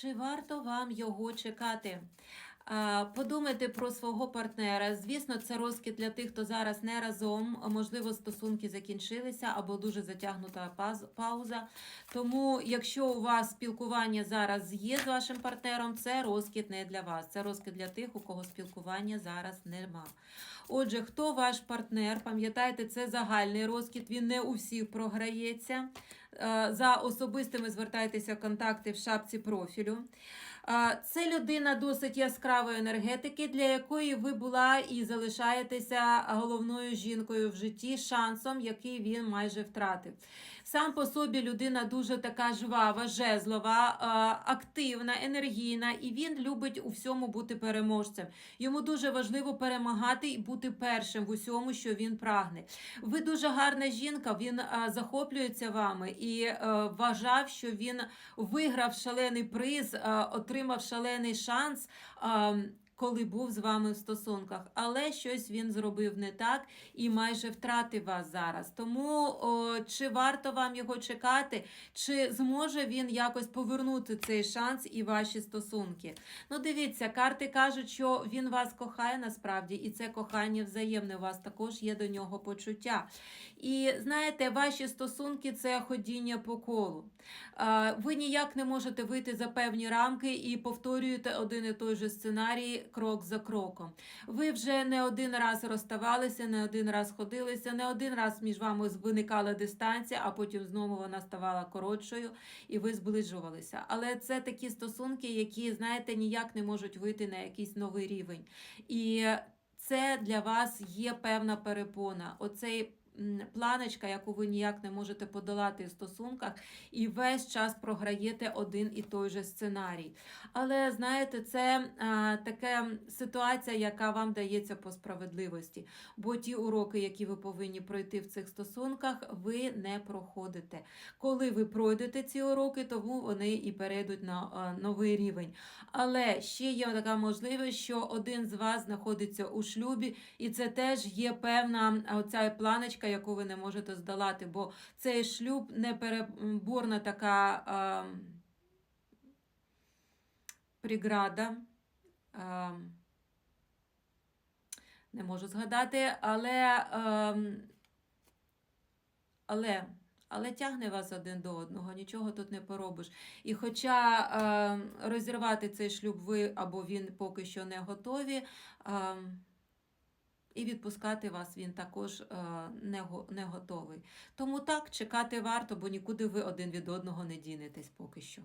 Чи варто вам його чекати? Подумайте про свого партнера. Звісно, це розкид для тих, хто зараз не разом. Можливо, стосунки закінчилися або дуже затягнута пауза. Тому, якщо у вас спілкування зараз є з вашим партнером, це розкид не для вас. Це розкид для тих, у кого спілкування зараз нема. Отже, хто ваш партнер? Пам'ятайте, це загальний розкид, він не у всіх програється. Е, За особистими звертайтеся контакти в шапці профілю. Е, Це людина досить яскравої енергетики, для якої ви була і залишаєтеся головною жінкою в житті, шансом, який він майже втратив. Сам по собі людина дуже така жвава, жезлова, е, активна, енергійна, і він любить у всьому бути переможцем. Йому дуже важливо перемагати і бути першим в усьому, що він прагне. Ви дуже гарна жінка, він захоплюється вами і е, вважав, що він виграв шалений приз, е, отримав шалений шанс. Коли був з вами в стосунках, але щось він зробив не так і майже втратив вас зараз. Тому о, чи варто вам його чекати, чи зможе він якось повернути цей шанс і ваші стосунки? Ну, дивіться, карти кажуть, що він вас кохає насправді, і це кохання взаємне. У вас також є до нього почуття. І знаєте, ваші стосунки це ходіння по колу. Ви ніяк не можете вийти за певні рамки і повторюєте один і той же сценарій крок за кроком. Ви вже не один раз розставалися, не один раз ходилися, не один раз між вами виникала дистанція, а потім знову вона ставала коротшою, і ви зближувалися. Але це такі стосунки, які, знаєте, ніяк не можуть вийти на якийсь новий рівень. І це для вас є певна перепона. Оцей планочка, яку ви ніяк не можете подолати в стосунках, і весь час програєте один і той же сценарій. Але знаєте, це а, така ситуація, яка вам дається по справедливості. Бо ті уроки, які ви повинні пройти в цих стосунках, ви не проходите. Коли ви пройдете ці уроки, тому вони і перейдуть на новий рівень. Але ще є така можливість, що один з вас знаходиться у шлюбі, і це теж є певна оця планочка, яку ви не можете здолати, бо цей шлюб непереборна така. А, преграда. Е, не можу згадати, але, е, але, але тягне вас один до одного, нічого тут не поробиш. І хоча е, розірвати цей шлюб ви або він поки що не готові, е, і відпускати вас він також е, не, не готовий. Тому так, чекати варто, бо нікуди ви один від одного не дінетесь поки що.